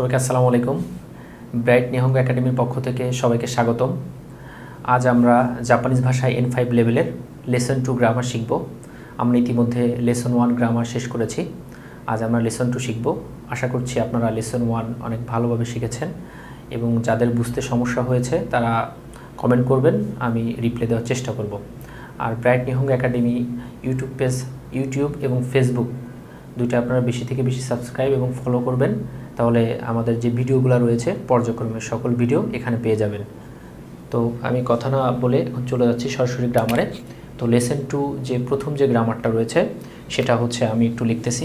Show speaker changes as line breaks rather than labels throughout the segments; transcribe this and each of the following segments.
সবাইকে আসসালামু আলাইকুম। ব্রাইট নিহঙ্গ একাডেমির পক্ষ থেকে সবাইকে স্বাগতম। আজ আমরা জাপানিজ ভাষায় এন ফাইভ লেভেলের লেসন টু গ্রামার শিখব। আমরা ইতিমধ্যে লেসন ওয়ান গ্রামার শেষ করেছি। আজ আমরা লেসন টু শিখব। আশা করছি আপনারা লেসন ওয়ান অনেক ভালোভাবে শিখেছেন এবং যাদের বুঝতে সমস্যা হয়েছে তারা কমেন্ট করবেন, আমি রিপ্লাই দেওয়ার চেষ্টা করব। আর bright Nihongo academy YouTube page, YouTube এবং ফেসবুক দুইটা আপনারা বেশি থেকে বেশি সাবস্ক্রাইব এবং ফলো করবেন। তাহলে আমাদের যে ভিডিওগুলো রয়েছে, পর্যায়ক্রমে সকল ভিডিও এখানে পেয়ে যাবেন। তো আমি কথা না বলে চলে যাচ্ছি সরাসরি গ্রামারে তো লেসেন টু যে প্রথম যে গ্রামারটা রয়েছে, সেটা হচ্ছে আমি একটু লিখতেছি।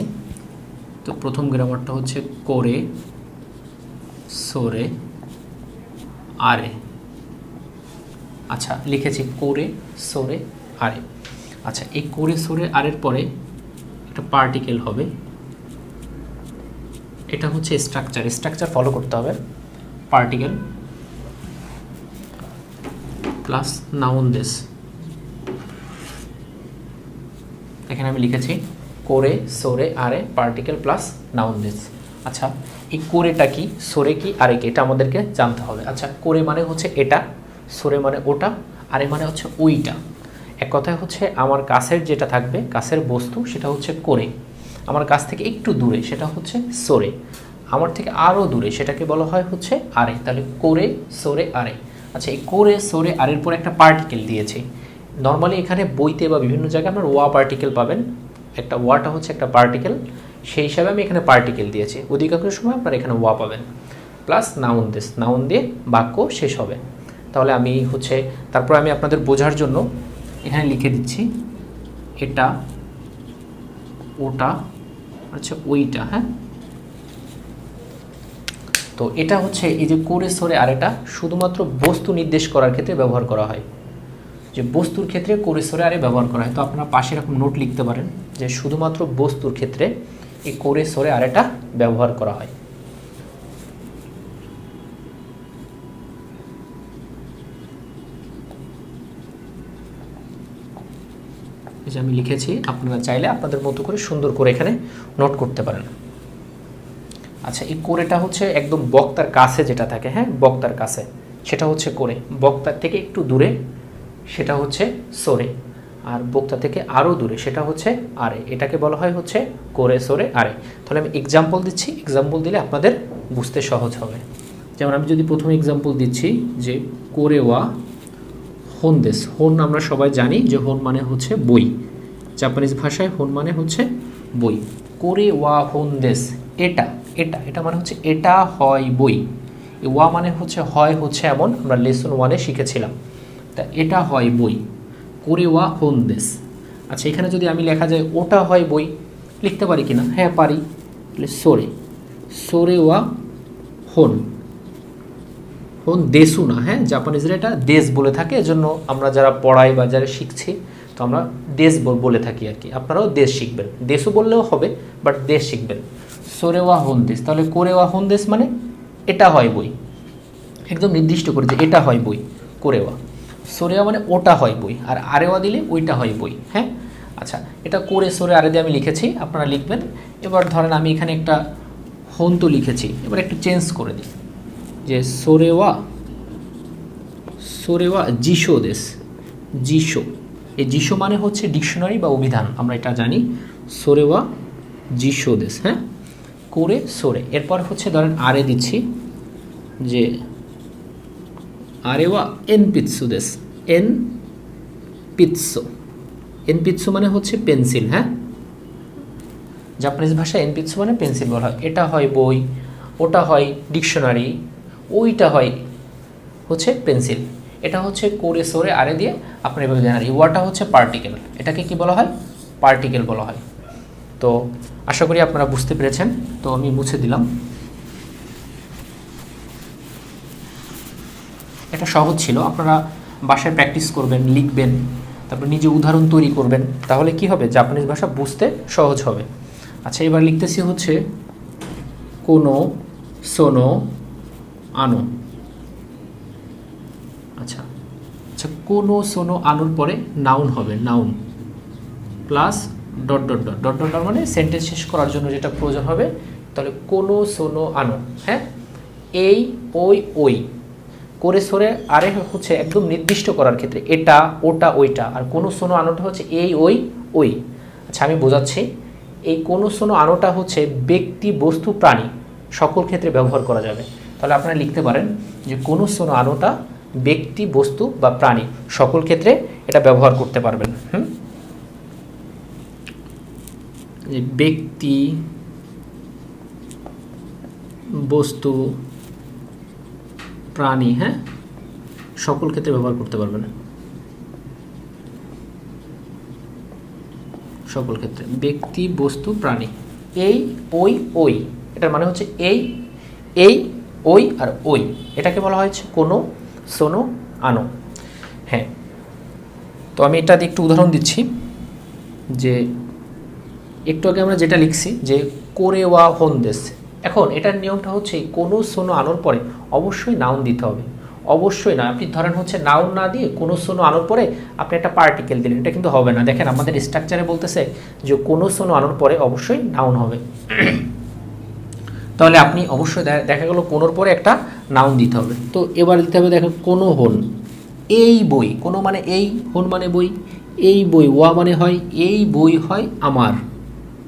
তো প্রথম গ্রামারটা হচ্ছে করে, সোরে, আরে। আচ্ছা লিখেছি করে, সোরে, আরে। আচ্ছা এই করে, সোরে, আরের পরে একটা পার্টিকেল হবে। এটা হচ্ছে স্ট্রাকচার স্ট্রাকচার ফলো করতে হবে। পার্টিকেল প্লাস নাউন দেশ এখানে আমি লিখেছি, করে, সোরে, আরে পার্টিকেল প্লাস নাউন দেশ আচ্ছা এই কোরেটা কি, সোরে কি, আরে কি, এটা আমাদেরকে জানতে হবে। আচ্ছা করে মানে হচ্ছে এটা, সোরে মানে ওটা, আরে মানে হচ্ছে ওইটা। এক কথায় হচ্ছে আমার কাছের যেটা থাকবে, কাছের বস্তু, সেটা হচ্ছে করে। আমার কাছ থেকে একটু দূরে, সেটা হচ্ছে সোরে। আমার থেকে আরও দূরে, সেটাকে বলা হয় হচ্ছে আরে। তাহলে করে, সোরে, আরে। আচ্ছা এই করে, সোরে, আরের পরে একটা পার্টিকেল দিয়েছি। নর্মালি এখানে বইতে বা বিভিন্ন জায়গায় আপনার ওয়া পার্টিকেল পাবেন। একটা ওয়াটা হচ্ছে একটা পার্টিকেল সেই হিসাবে আমি এখানে পার্টিকেল দিয়েছি। অধিকাংশ সময় আপনার এখানে ওয়া পাবেন। প্লাস নাউন দেশ নাউন দিয়ে বাক্য শেষ হবে। তাহলে আমি হচ্ছে, তারপর আমি আপনাদের বোঝার জন্য এখানে লিখে দিচ্ছি, এটা, ওটা আচ্ছা ওইটা হ্যাঁ? তো এটা হচ্ছে এই যে কোরে সরে আর এটা শুধুমাত্র বস্তু নির্দেশ করার ক্ষেত্রে ব্যবহার করা হয়। যে বস্তুর ক্ষেত্রে কোরে সরে আরে ব্যবহার করা হয়। তো আপনারা পাশে এরকম নোট লিখতে পারেন যে শুধুমাত্র বস্তুর ক্ষেত্রে এই কোরে সরে আরেটা ব্যবহার করা হয়। যে আমি লিখেছি, আপনারা চাইলে আপনাদের মতো করে সুন্দর করে এখানে নোট করতে পারেন। আচ্ছা এই কোরেটা হচ্ছে একদম বক্তার কাছে যেটা থাকে হ্যাঁ? বক্তার কাছে। সেটা হচ্ছে কোরে। বক্তার থেকে একটু দূরে, সেটা হচ্ছে সোরে। আর বক্তা থেকে আরও দূরে, সেটা হচ্ছে আরে। এটাকে বলা হয় হচ্ছে করে, সোরে, আরে। তাহলে আমি এক্সাম্পল দিচ্ছি। এক্সাম্পল দিলে আপনাদের বুঝতে সহজ হবে। যেমন আমি যদি প্রথমে এক্সাম্পল দিচ্ছি যে করে ওয়া হোন আমরা সবাই জানি যে হোন মানে হচ্ছে বই। জাপানিজ ভাষায় হোন মানে হচ্ছে বই। করে ওয়া হোন দেশ এটা এটা এটা মানে হচ্ছে এটা হয় বই। ওয়া মানে হচ্ছে হয় হচ্ছে এমন, আমরা লেসন ওয়ানে শিখেছিলাম। তা এটা হয় বই। করে ওয়া হোন দেশ আচ্ছা এখানে যদি আমি লেখা যায় ওটা হয় বই, লিখতে পারি কি না হ্যাঁ পারি। তাহলে সোরে। সোরে ওয়া হোন। দেশু না হ্যাঁ? জাপানিজরা এটা দেশ বলে থাকে, এজন্য আমরা যারা পড়াই বা যারা শিখছি, তো আমরা দেশ বলে থাকি আর কি। আপনারাও দেশ শিখবেন। দেশও বললেও হবে বাট দেশ শিখবেন। সোরেওয়া হোন দেশ। তাহলে কোরেওয়া হোন দেশ মানে এটা হয় বই। একদম নির্দিষ্ট করে যে এটা হয় বই কোরেওয়া সোরেওয়া মানে ওটা হয় বই, আর আরেওয়া দিলে ওইটা হয় বই হ্যাঁ? আচ্ছা এটা করে সোরে আরে দিয়ে আমি লিখেছি, আপনারা লিখবেন। এবার ধরেন আমি এখানে একটা হোন তো লিখেছি, এবার একটু চেঞ্জ করে দিই। যে সোরেওয়া সোরেওয়া জিশো দেশ, জিশো। এই জিশো মানে হচ্ছে ডিকশনারি বা অভিধান, আমরা এটা জানি। সোরেওয়া জিশো দেশ হ্যাঁ? করে সোরে। এরপর হচ্ছে ধরেন আরে দিচ্ছি যে আরেওয়া এন পিৎসু দেশ, এন পিৎসো। এন পিৎসু মানে হচ্ছে পেন্সিল হ্যাঁ? জাপানিজ ভাষায় এন পিৎসু মানে পেন্সিল বলা হয়। এটা হয় বই, ওটা হয় ডিকশনারি ওইটা হয় হচ্ছে পেন্সিল। এটা হচ্ছে কোরে সোরে আরে দিয়ে আপনি এভাবে জানেন। ওয়াটা হচ্ছে পার্টিকেল। এটাকে কি বলা হয়? পার্টিকেল বলা হয়। তো আশা করি আপনারা বুঝতে পেরেছেন। তো আমি মুছে দিলাম। এটা সহজ ছিল। আপনারা বাসায় প্র্যাকটিস করবেন, লিখবেন, তারপর নিজে উদাহরণ তৈরি করবেন। তাহলে কি হবে? জাপানিজ ভাষা বুঝতে সহজ হবে। আচ্ছা এবার লিখতেছি হচ্ছে কোনো সোনো আনো। আচ্ছা। আচ্ছা কোনো সোনো আনোর পরে নাউন হবে, noun. Plus dot dot dot. Dot dot মানে সেন্টেন্স শেষ করার জন্য যেটা প্রয়োজন হবে, তাহলে কোনো সোনো আনো হ্যাঁ? এই, ওই ওই। করে সরে আরে হচ্ছে একদম নির্দিষ্ট করার ক্ষেত্রে এটা, ওটা, ওইটা। আর কোনো সোনো আনোটা হচ্ছে এই, ওই ওই। আচ্ছা আমি বোঝাচ্ছি। এই কোনো সোনো আনোটা হচ্ছে ব্যক্তি, বস্তু, প্রাণী। সকল ক্ষেত্রে ব্যবহার করা যাবে। তাহলে আপনারা লিখতে পারেন যে কোনো সোনো আনোটা ব্যক্তি, বস্তু বা প্রাণী সকল ক্ষেত্রে এটা ব্যবহার করতে পারবেন। হুম? ব্যক্তি, বস্তু, প্রাণী হ্যাঁ? সকল ক্ষেত্রে ব্যবহার করতে পারবেন। সকল ক্ষেত্রে। ব্যক্তি, বস্তু, প্রাণী। এই, ওই ওই। এটার মানে হচ্ছে এই এই, ওই আর ওই। এটাকে বলা হয়েছে কোনো, সোনো, আনো। হ্যাঁ। তো আমি এটা একটু উদাহরণ দিচ্ছি যে একটু আগে আমরা যেটা লিখছি যে করে ওয়া হন্দেস এখন এটার নিয়মটা হচ্ছে কোনো, সোনো, আনোর পরে অবশ্যই নাউন দিতে হবে। অবশ্যই না। আপনি ধরেন হচ্ছে নাউন না দিয়ে কোনো, সোনো, আনোর পরে আপনি একটা পার্টিকেল দিলেন। এটা কিন্তু হবে না। দেখেন আমাদের স্ট্রাকচারে বলতেছে যে কোনো, সোনো, আনোর পরে অবশ্যই নাউন হবে। তাহলে আপনি অবশ্যই দেখা গেল কোনোর পরে একটা নাউন দিতে হবে। তো এবার দিতে হবে দেখেন কোনো হন। এই বই, কোনো মানে এই, হন মানে বই, এই বই, ওয়া মানে হয়, এই বই হয় আমার।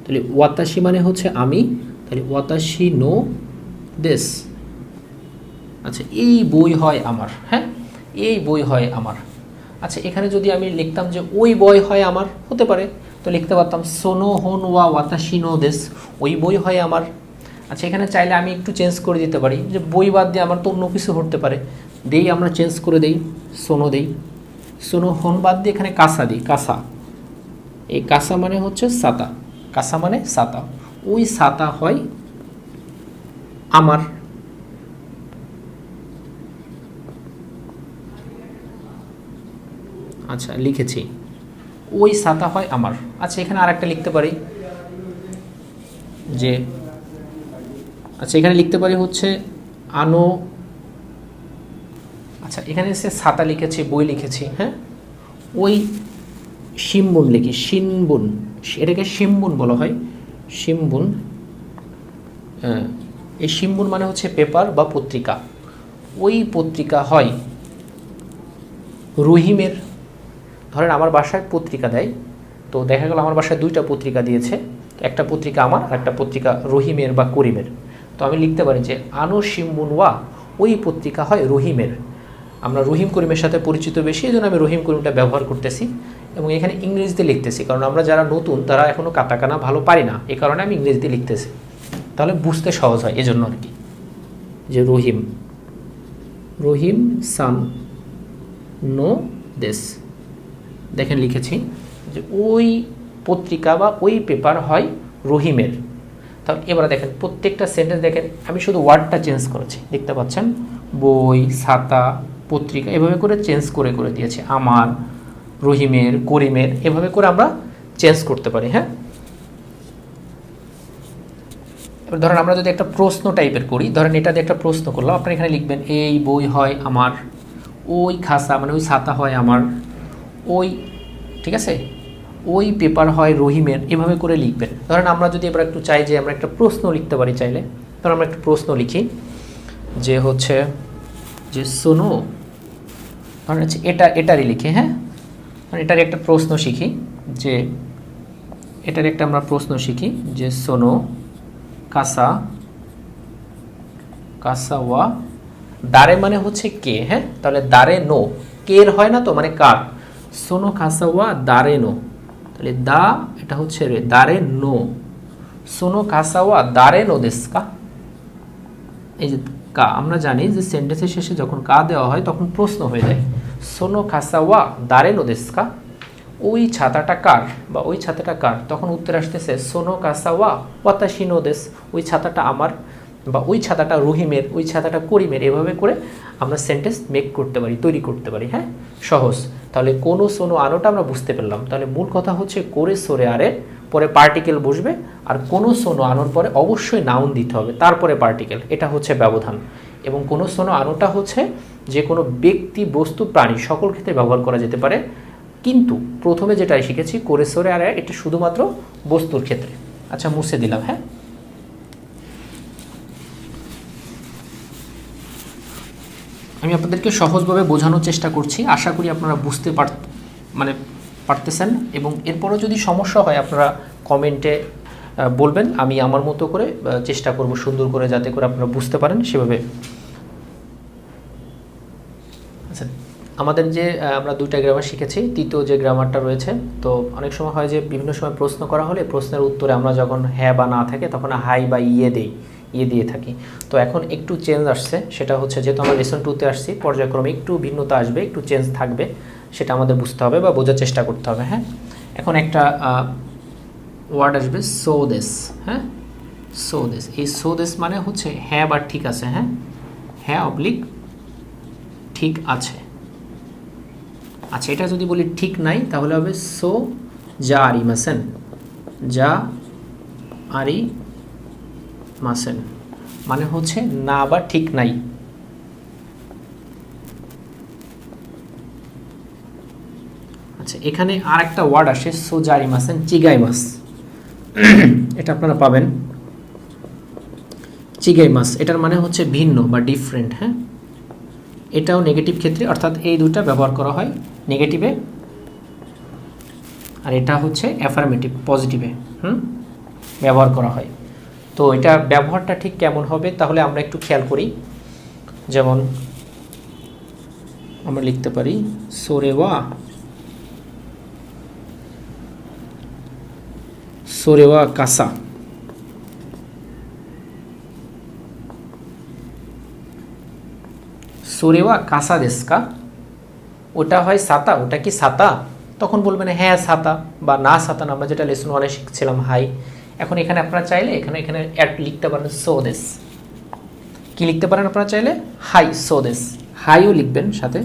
তাহলে ওয়াতাশি মানে হচ্ছে আমি, তাহলে ওয়াতাশি নো দেশ। আচ্ছা এই বই হয় আমার হ্যাঁ? এই বই হয় আমার। আচ্ছা এখানে যদি আমি লিখতাম যে ওই বই হয় আমার, হতে পারে। তো লিখতে পারতাম সোনো হন ওয়া ওয়াতাশি নো দেশ, ওই বই হয় আমার। আচ্ছা এখানে চাইলে আমি একটু চেঞ্জ করে দিতে পারি। যে বই বাদ দিয়ে আমার তো অন্য কিছু হতে পারে। দেই, আমরা চেঞ্জ করে দেই। সোনো দেই। সোনো হন বাদ দিয়ে এখানে কাঁসা দিই, কাঁসা। এই কাঁসা মানে হচ্ছে সাতা। কাঁসা মানে সাতা। ওই সাতা হয় আমার। আচ্ছা লিখেছি। ওই সাতা হয় আমার। আচ্ছা এখানে আর একটা লিখতে পারি। যে আচ্ছা এখানে লিখতে পারি হচ্ছে আনো আচ্ছা এখানে সে ছাতা লিখেছি বই লিখেছি হ্যাঁ? ওই শিমবুন লিখি শিনবুন এটাকে শিমবুন বলা হয় শিমবুন হ্যাঁ, এই শিমবুন মানে হচ্ছে পেপার বা পত্রিকা ওই পত্রিকা হয় রহিমের ধরেন আমার বাসায় পত্রিকা দেয় তো দেখা গেল আমার বাসায় দুইটা পত্রিকা দিয়েছে একটা পত্রিকা আমার আর একটা পত্রিকা রহিমের বা করিমের। তো আমি লিখতে পারি যে আনো শিমবুন ওয়া ওই পত্রিকা হয় রহিমের। আমরা রহিম করিমের সাথে পরিচিত বেশি এই জন্য আমি রহিম করিমটা ব্যবহার করতেছি এবং এখানে ইংরেজিতে লিখতেছি, কারণ আমরা যারা নতুন, তারা এখনও কাতাকানা ভালো পারি না। এ কারণে আমি ইংরেজিতে লিখতেছি। তাহলে বুঝতে সহজ হয় এজন্য আর কি। যে রহিম রহিম সান নো দেশ। দেখেন লিখেছি যে, ওই পত্রিকা বা ওই পেপার হয় রহিমের। তাহলে এবারে দেখেন, প্রত্যেকটা সেন্টেন্স দেখেন, আমি শুধু ওয়ার্ডটা চেঞ্জ করেছি। দেখতে পাচ্ছেন? বই ছাতা পত্রিকা, এভাবে করে চেঞ্জ করে করে দিয়েছি। আমার, রহিমের, করিমের, এভাবে করে আমরা চেঞ্জ করতে পারি হ্যাঁ? এবার ধরেন আমরা যদি একটা প্রশ্ন টাইপের করি, ধরেন এটা দিয়ে একটা প্রশ্ন করলাম আপনারা এখানে লিখবেন, এই বই হয় আমার, ওই খাসা মানে ওই ছাতা হয় আমার, ওই, ঠিক আছে? ওই পেপার হয় রহিমের, এভাবে করে লিখবেন। ধরেন আমরা যদি এবার একটু চাই যে আমরা একটা প্রশ্ন লিখতে পারি চাইলে ধরেন আমরা একটা প্রশ্ন লিখি, যে হচ্ছে, যে শোনো, ধরেন হচ্ছে এটা, এটারই লিখি হ্যাঁ? এটারই একটা প্রশ্ন শিখি, যে এটার একটা আমরা প্রশ্ন শিখি, যে শোনো, কাসা কাসাওয়া দারে মানে হচ্ছে কে হ্যাঁ? তাহলে দারে নো, কের হয় না তো? মানে কার? সোনো কাসাওয়া দারে নো। তাহলে দা, এটা হচ্ছে রে, দারে নো। সোনো কাসাওয়া দারে নো দেশকা। এই যে কা, আমরা জানি যে সেন্টেন্সের শেষে যখন কা দেওয়া হয় তখন প্রশ্ন হয়ে যায়। সোনো কাসাওয়া দারে নো দেশকা। ওই ছাতাটা কার? বা ওই ছাতাটা কার? তখন উত্তর আসতেছে, সোনো কাসাওয়া ওয়াতাশি নো দেশ। ওই ছাতাটা আমার। বা ওই ছাতাটা রহিমের, ওই ছাতাটা করিমের, এভাবে করে আমরা সেন্টেন্স মেক করতে পারি, তৈরি করতে পারি হ্যাঁ? সহজ। তাহলে কোনো সোনো আনোটা আমরা বুঝতে পারলাম তাহলে মূল কথা হচ্ছে করে সরে আরে, পরে পার্টিকেল বসবে, আর কোনো সোনো আনোর পরে অবশ্যই নাউন দিতে হবে, তারপরে পার্টিকেল এটা হচ্ছে ব্যবধান। এবং কোনো সোনো আনোটা হচ্ছে যে কোনো ব্যক্তি, বস্তু, প্রাণী, সকল ক্ষেত্রে ব্যবহার করা যেতে পারে। কিন্তু প্রথমে যেটা শিখেছি, করে সরে আরে, এটা শুধুমাত্র বস্তুর ক্ষেত্রে। আচ্ছা মুছে দিলাম হ্যাঁ? আমি আপনাদেরকে সহজভাবে বোঝানোর চেষ্টা করছি। আশা করি আপনারা বুঝতে পার মানে পারতেছেন এবং এরপরও যদি সমস্যা হয় আপনারা কমেন্টে বলবেন। আমি আমার মতো করে চেষ্টা করব সুন্দর করে যাতে করে আপনারা বুঝতে পারেন সেভাবে। আচ্ছা আমাদের যে আমরা দুইটা গ্রামার শিখেছি, তৃতীয় যে গ্রামারটা রয়েছে, তো অনেক সময় হয় যে বিভিন্ন সময় প্রশ্ন করা হলে প্রশ্নের উত্তরে আমরা যখন হ্যাঁ বা না থাকে, তখন হাই বা ইয়ে দেই। ইয়ে দিয়ে থাকি। তো এখন একটু চেঞ্জ আসছে, সেটা হচ্ছে যেহেতু আমরা লেসন টুতে আসছি, পর্যায়ক্রমে একটু ভিন্নতা আসবে, একটু চেঞ্জ থাকবে, সেটা আমাদের বুঝতে হবে বা বোঝার চেষ্টা করতে হবে হ্যাঁ? এখন একটা ওয়ার্ড আসবে সো দেশ হ্যাঁ? সো দেশ এই সো দেশ মানে হচ্ছে হ্যাঁ বা ঠিক আছে হ্যাঁ? হ্যাঁ অবলিক ঠিক আছে। আচ্ছা এটা যদি বলি ঠিক নাই, তাহলে হবে সো যা আরি মাসেন যা আরি মাসেন। মানে হচ্ছে না বা ঠিক নাই। আচ্ছা এখানে আর একটা ওয়ার্ড আসে সোজারি মাসেন চিগাই মাস। এটা আপনারা পাবেন। চিগাই মাস, এটার মানে হচ্ছে ভিন্ন বা ডিফারেন্ট হ্যাঁ? এটাও নেগেটিভ ক্ষেত্রে, অর্থাৎ এই দুটা ব্যবহার করা হয় নেগেটিভে আর এটা হচ্ছে অ্যাফার্মেটিভ পজিটিভে হুম? ব্যবহার করা হয়। তো এটা ব্যবহারটা ঠিক কেমন হবে তাহলে আমরা একটু খেয়াল করি। যেমন আমরা লিখতে পারি সোরেওয়া সোরেওয়া কাসা। সোরেওয়া কাসা দেশকা, ওটা হয় সাতা, ওটা কি সাতা? তখন বলবেন হ্যাঁ সাতা, বা না সাতা না, আমরা যেটা লেসন ওয়ানে শিখছিলাম, হাই। এখন এখানে আপনারা চাইলে, এখানে এখানে অ্যাড লিখতে পারেন সো দেশ কি লিখতে পারেন আপনারা চাইলে? হাই সো দেশ হাইও লিখবেন সাথে।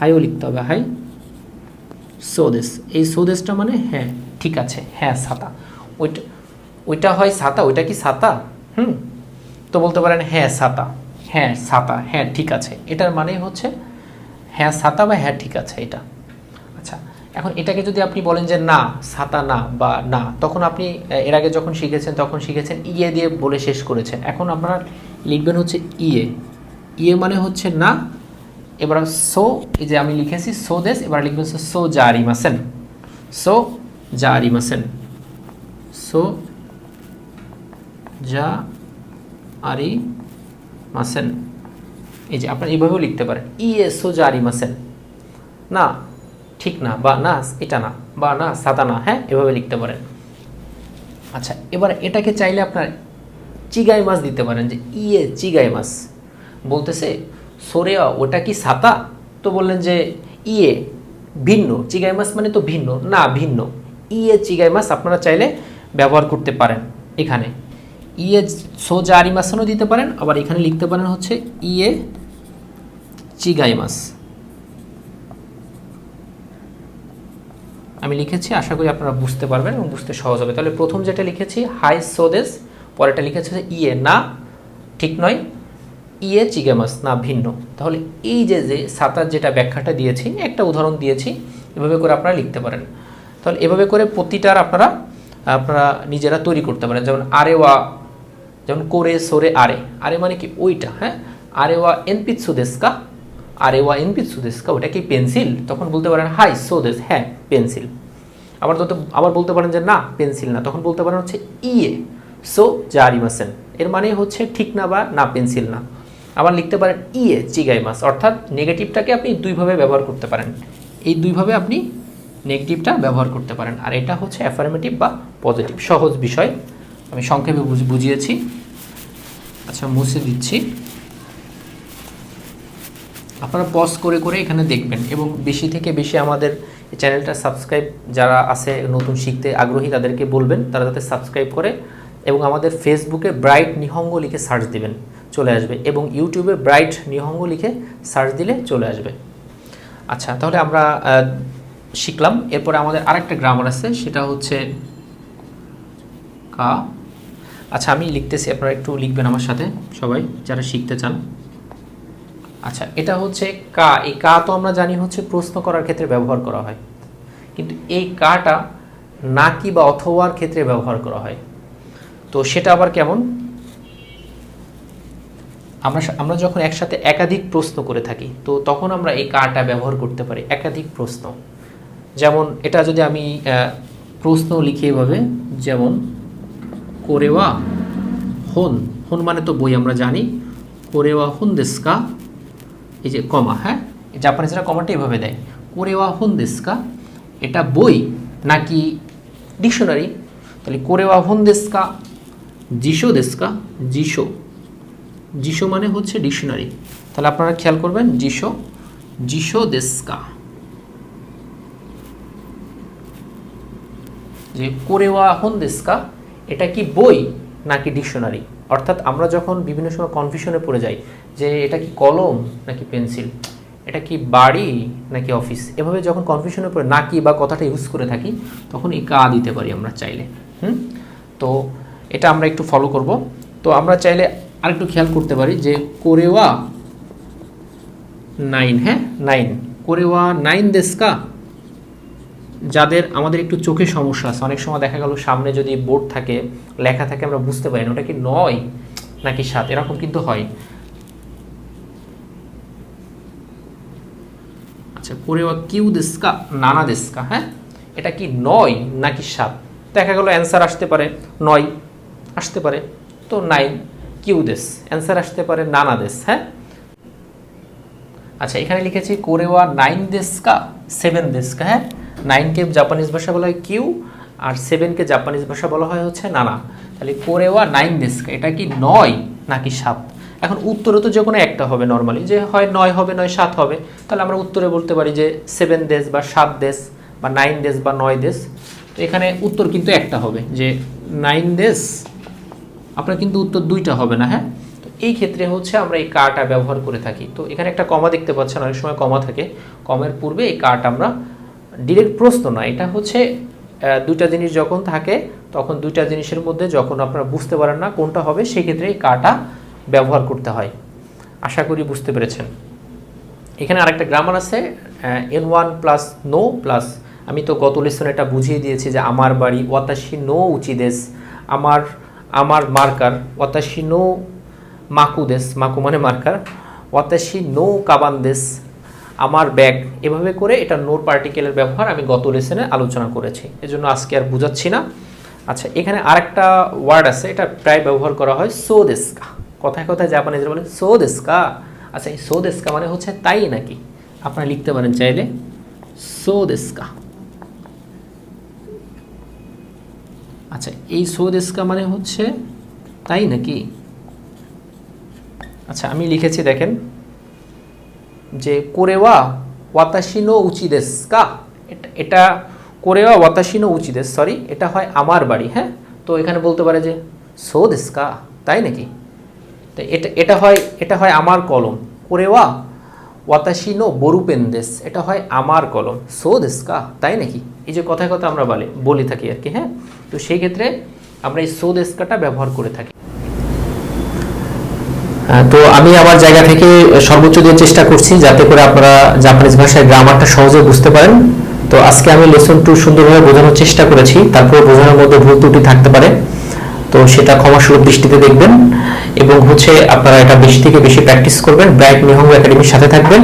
হাইও লিখতে হবে হাই সো দেশ এই সো দেশটা মানে হ্যাঁ ঠিক আছে হ্যাঁ সাতা। ওইটা ওইটা হয় সাতা, ওইটা কি সাতা? হুম। তো বলতে পারেন হ্যাঁ সাতা। হ্যাঁ সাতা হ্যাঁ ঠিক আছে। এটার মানে হচ্ছে হ্যাঁ সাতা বা হ্যাঁ ঠিক আছে, এটা। আচ্ছা এখন এটাকে যদি আপনি বলেন যে না, সাতা না বা না, তখন আপনি এর আগে যখন শিখেছেন, তখন শিখেছেন ইয়ে দিয়ে বলে শেষ করেছেন। এখন আপনারা লিখবেন হচ্ছে ইয়ে। ইয়ে মানে হচ্ছে না, এবার সো, এই যে আমি লিখেছি সো দেশ, এবার লিখবেন হচ্ছে সো জারি মাসেন। সো জারি মাসেন। সো যা আরি মাসেন। এই যে আপনারা এইভাবেও লিখতে পারেন। ইয়ে সো জারি মাসেন। না ঠিক না, বা না, এটা না, বা না, সাদা না হ্যাঁ এভাবে লিখতে পারেন। আচ্ছা এবার এটাকে চাইলে আপনার চিগাই মাছ দিতে পারেন, যে ইয়ে চিগাই মাছ। বলতেছে সোরেয়া ওটা কি সাতা তো বললেন যে ইয়ে ভিন্ন, চিগাই মাছ মানে তো ভিন্ন, না ভিন্ন। ইয়ে চিগাই মাছ আপনারা চাইলে ব্যবহার করতে পারেন এখানে। ইয়ে সোজা আরি মাসানও দিতে পারেন, আবার এখানে লিখতে পারেন হচ্ছে ইয়ে চিগাই মাছ। আমি লিখেছি, আশা করি আপনারা বুঝতে পারবেন এবং বুঝতে সহজ হবে। তাহলে প্রথম যেটা লিখেছি, হাই সোদেস পরেরটা লিখেছে ইয়ে না, ঠিক নয় ইয়ে চিগেমাস, না ভিন্ন। তাহলে এই যে যে সাতার যেটা ব্যাখ্যাটা দিয়েছি, একটা উদাহরণ দিয়েছি, এভাবে করে আপনারা লিখতে পারেন। তাহলে এভাবে করে প্রতিটার আপনারা আপনারা নিজেরা তৈরি করতে পারেন। যেমন আরে ওয়া যেমন করে সরে আরে। আরে মানে কি ওইটা হ্যাঁ? আরে ওয়া এনপিত আরে ওয়া এনপিত সুদেশকা ওটা কি পেন্সিল তখন বলতে পারেন হাই সোদেশ হ্যাঁ পেন্সিল আবার তো আবার বলতে পারেন যে, না পেন্সিল না। তখন বলতে পারেন হচ্ছে ইয়ে সো, জারিমাসেন। এর মানে হচ্ছে, ঠিক না বা না পেন্সিল না। আবার লিখতে পারেন ইয়ে চিগাই মাস অর্থাৎ নেগেটিভটাকে আপনি দুইভাবে ব্যবহার করতে পারেন। এই দুইভাবে আপনি নেগেটিভটা ব্যবহার করতে পারেন। আর এটা হচ্ছে অ্যাফার্মেটিভ বা পজিটিভ সহজ বিষয়। আমি সংক্ষেপে বুঝ- বুঝিয়েছি। আচ্ছা মুছে দিচ্ছি। আপনারা পজ করে করে এখানে দেখবেন এবং বেশি থেকে বেশি আমাদের চ্যানেলটা সাবস্ক্রাইব যারা আছে, নতুন শিখতে আগ্রহী তাদেরকে বলবেন, তারা যাতে সাবস্ক্রাইব করে এবং আমাদের ফেসবুকে ব্রাইট নিহঙ্গ লিখে সার্চ দিবেন, চলে আসবে এবং ইউটিউবে ব্রাইট নিহঙ্গ লিখে সার্চ দিলে চলে আসবে। আচ্ছা তাহলে আমরা শিখলাম। এরপরে আমাদের আরেকটা গ্রামার আছে, সেটা হচ্ছে কা। আচ্ছা আমি লিখতেছি, আপনারা একটু লিখবেন আমার সাথে, সবাই, যারা শিখতে চান। আচ্ছা এটা হচ্ছে কা। এই কা তো আমরা জানি হচ্ছে প্রশ্ন করার ক্ষেত্রে ব্যবহার করা হয়। কিন্তু এই কাটা নাকি বা অথবার ক্ষেত্রে ব্যবহার করা হয়। তো সেটা আবার কেমন? আমরা আমরা যখন একসাথে একাধিক প্রশ্ন করে থাকি, তো তখন আমরা এই কাটা ব্যবহার করতে পারি, একাধিক প্রশ্ন। যেমন, এটা যদি আমি প্রশ্ন লিখি এভাবে, যেমন, কোরেওয়া হন। হন মানে তো বই, আমরা জানি। কোরেওয়া হন দেস্কা এই যে কমা হ্যাঁ? জাপানিজরা কমাটা এভাবে দেয়। কোরেওয়া হন দেস্কা এটা বই নাকি ডিকশনারি? তাহলে কোরেওয়া হন দেস্কা জিশো দেস্কা, জিশো। জিশো মানে হচ্ছে ডিকশনারি। তাহলে আপনারা খেয়াল করবেন, জিশো জিশো দেস্কা। যে কোরেওয়া হন দেস্কা এটা কি বই নাকি ডিকশনারি? অর্থাৎ আমরা যখন বিভিন্ন সময় কনফিউশনে পড়ে যাই যে এটা কি কলম নাকি পেন্সিল এটা কি বাড়ি নাকি অফিস এভাবে যখন কনফিউশনে পড়ে নাকি বা কথাটা ইউজ করে থাকি, তখন এই কা দিতে পারি আমরা চাইলে, হুম? তো এটা আমরা একটু ফলো করব। তো আমরা চাইলে আরেকটু খেয়াল করতে পারি যে কোরেওয়া নাইন হ্যাঁ? নাইন কোরেওয়া নাইন দেস্কা যাদের আমাদের একটু চোখে সমস্যা আছে, অনেক সময় দেখা গেল সামনে যদি বোর্ড থাকে, লেখা থাকে, আমরা বুঝতে পারি না, ওটা কি নয় নাকি সাত? এরকম কিন্তু হয়। আচ্ছা কোরেওয়া কিউ দেস্কা, নানা দেস্কা হ্যাঁ? এটা কি নয় নাকি সাত? দেখা গেল অ্যান্সার আসতে পারে, নয় আসতে পারে, তো নাইন কিউ দেশ অ্যান্সার আসতে পারে নানা দেশ হ্যাঁ? আচ্ছা এখানে লিখেছি, কোরেওয়া নাইন দেশকা সেভেন দেশকা হ্যাঁ? নাইনকে জাপানিজ ভাষা বলা হয় কিউ, আর সেভেনকে জাপানিজ ভাষা বলা হয় হচ্ছে নানা। তাহলে কোরেওয়া নাইন দেশকা এটা কি নয় নাকি সাত? এখন উত্তরে তো যে কোনো একটা হবে নর্মালি যে হয় নয় হবে, নয় সাত হবে, তাহলে আমরা উত্তরে বলতে পারি যে সেভেন দেশ বা সাত দেশ বা নাইন দেশ বা নয় দেশ। তো এখানে উত্তর কিন্তু একটা হবে, যে নাইন দেশ, আপনার কিন্তু উত্তর দুইটা হবে না হ্যাঁ? তো এই ক্ষেত্রে হচ্ছে আমরা এই কাটা ব্যবহার করে থাকি। তো এখানে একটা কমা দেখতে পাচ্ছেন, অনেক সময় কমা থাকে। কমের পূর্বে এই কাট আমরা ডিরেক্ট প্রশ্ন না এটা হচ্ছে দুইটা জিনিস যখন থাকে, তখন দুইটা জিনিসের মধ্যে যখন আপনারা বুঝতে পারেন না কোনটা হবে সেই ক্ষেত্রে এই কাটা ব্যবহার করতে হয়। আশা করি বুঝতে পেরেছেন। এখানে আরেকটা গ্রামার আছে এন ওয়ান প্লাস নো প্লাস আমি তো গত লেসনে এটা বুঝিয়ে দিয়েছি যে আমার বাড়ি ওয়াতাশি নো উচিদেস, আমার আমার মার্কার ওয়াতাশি নো মাকুদেস, মাকু মানে মার্কার ওয়াতাশি নো কাবানদেস আমার ব্যাগ। এভাবে করে এটা নোর পার্টিকেলের ব্যবহার আমি গত লেসনে আলোচনা করেছি। এজন্য আজকে আর বুঝাচ্ছি না। আচ্ছা এখানে আরেকটা ওয়ার্ড আছে, এটা প্রায় ব্যবহার করা হয় সো দেস্কা কথায় কথায় জাপানিজরা বলে সো দেস্কা আচ্ছা এই সো দেস্কা মানে হচ্ছে তাই নাকি? আপনারা লিখতে পারেন চাইলে। সো দেস্কা আচ্ছা এই সো দেস্কা মানে হচ্ছে তাই নাকি? আচ্ছা আমি লিখেছি দেখেন। যে কোরেওয়া ওয়াতাশিনো উচিদেস কা এটা কোরেওয়া ওয়াতাশিনো উচিদেস সরি এটা হয় আমার বাড়ি হ্যাঁ? তো এখানে বলতে পারে যে সো দেস কা তাই নাকি? তো এটা এটা হয় এটা হয় আমার কলম। কোরেওয়া ওয়াতাসিনো বরুপেন দেশ এটা হয় আমার কলম। সো দেস কা তাই নাকি? এই যে কথায় কথা আমরা বলে বলে থাকি আর কি হ্যাঁ? তো সেই ক্ষেত্রে আমরা এই সো দেস্কাটা ব্যবহার করে থাকি। তো আমি আমার জায়গা থেকে সর্বোচ্চ দিয়ে চেষ্টা করছি যাতে করে আপনারা জাপানিজ ভাষায় গ্রামারটা সহজে বুঝতে পারেন। তো আজকে আমি লেসন টু সুন্দরভাবে বোঝানোর চেষ্টা করেছি, তারপর বোঝানোর মধ্যে ভুল ত্রুটি থাকতে পারে। তো সেটা ক্ষমাসুলভ দৃষ্টিতে দেখবেন এবং হচ্ছে আপনারা এটা বেশি থেকে বেশি প্র্যাকটিস করবেন। ব্রাইট নিহঙ্গ একাডেমির সাথে থাকবেন।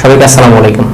সবাইকে আসসালামু আলাইকুম।